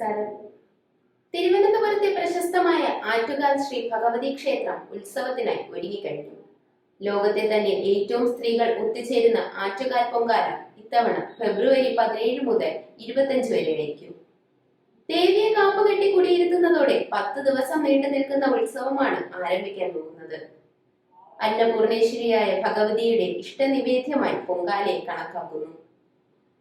നമസ്കാരം. തിരുവനന്തപുരത്തെ പ്രശസ്തമായ ആറ്റുകാൽ ശ്രീ ഭഗവതി ക്ഷേത്രം ഉത്സവത്തിനായി ഒരുങ്ങിക്കഴിഞ്ഞു. ലോകത്തെ തന്നെ ഏറ്റവും സ്ത്രീകൾ ഒത്തുചേരുന്ന ആറ്റുകാൽ പൊങ്കാല ഇത്തവണ ഫെബ്രുവരി പതിനേഴ് മുതൽ ഇരുപത്തഞ്ച് വരെ ആയിരിക്കും ദേവിയെ കാപ്പുകെട്ടി കുടിയിരുത്തുന്നതോടെ പത്ത് ദിവസം നീണ്ടു നിൽക്കുന്ന ഉത്സവമാണ് ആരംഭിക്കാൻ പോകുന്നത്. അന്നപൂർണേശ്വരിയായ ഭഗവതിയുടെ ഇഷ്ടനിവേദ്യമായി പൊങ്കാലയെ കണക്കാക്കുന്നു.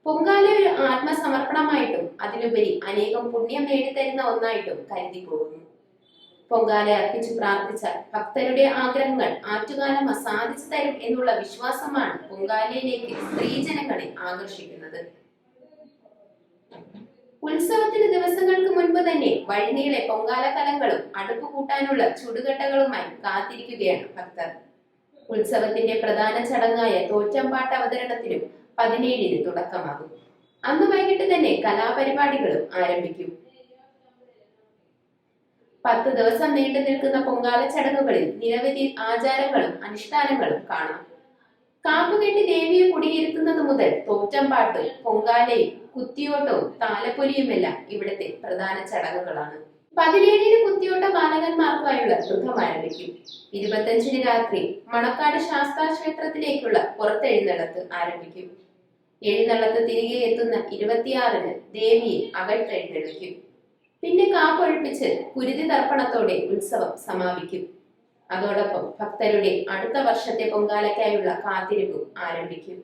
പൊങ്കാല ഒരു ആത്മസമർപ്പണമായിട്ടും അതിലുപരി അനേകം പുണ്യം നേടിത്തരുന്ന ഒന്നായിട്ടും കരുതി പോകുന്നു പൊങ്കാല അർപ്പിച്ചു പ്രാർത്ഥിച്ചാൽ ഭക്തരുടെ ആഗ്രഹങ്ങൾ ആറ്റുകാലം സാധിച്ചു തരും എന്നുള്ള വിശ്വാസമാണ് പൊങ്കാലയിലേക്ക് സ്ത്രീജനങ്ങളെ ആകർഷിക്കുന്നത്. ഉത്സവത്തിന് ദിവസങ്ങൾക്ക് മുൻപ് തന്നെ വഴിനീളെ പൊങ്കാല കലങ്ങളും അടുപ്പ് കൂട്ടാനുള്ള ചുടുകട്ടകളുമായി കാത്തിരിക്കുകയാണ് ഭക്തർ. ഉത്സവത്തിന്റെ പ്രധാന ചടങ്ങായ തോറ്റമ്പാട്ട് അവതരണത്തിനും പതിനേഴിന് തുടക്കമാകും. അന്ന് വൈകിട്ട് തന്നെ കലാപരിപാടികളും ആരംഭിക്കും. പത്ത് ദിവസം നീണ്ടു നിൽക്കുന്ന പൊങ്കാല ചടങ്ങുകളിൽ നിരവധി ആചാരങ്ങളും അനുഷ്ഠാനങ്ങളും കാണാം. കാപ്പുകെട്ടി ദേവിയെ കുടിയിരുത്തുന്നത് മുതൽ തോറ്റമ്പാട്ടും പൊങ്കാലയും കുത്തിയോട്ടവും താലപ്പൊലിയുമെല്ലാം ഇവിടുത്തെ പ്രധാന ചടങ്ങുകളാണ്. പതിനേഴിന് കുത്തിയോട്ട ബാലകന്മാർക്കായുള്ള ദുഃഖം ആരംഭിക്കും. ഇരുപത്തഞ്ചിന് രാത്രി മണക്കാട് ശാസ്താ ക്ഷേത്രത്തിലേക്കുള്ള പുറത്തെഴുന്നള്ളത്ത് ആരംഭിക്കും. എഴുന്നള്ളത്ത് തിരികെ എത്തുന്ന ഇരുപത്തിയാറിന് ദേവിയെ അകത്തെഴുന്നള്ളിക്കും പിന്നെ കാപ്പൊഴിപ്പിച്ച് കുരുതി തർപ്പണത്തോടെ ഉത്സവം സമാപിക്കും. അതോടൊപ്പം ഭക്തരുടെ അടുത്ത വർഷത്തെ പൊങ്കാലയ്ക്കായുള്ള കാത്തിരിപ്പും ആരംഭിക്കും.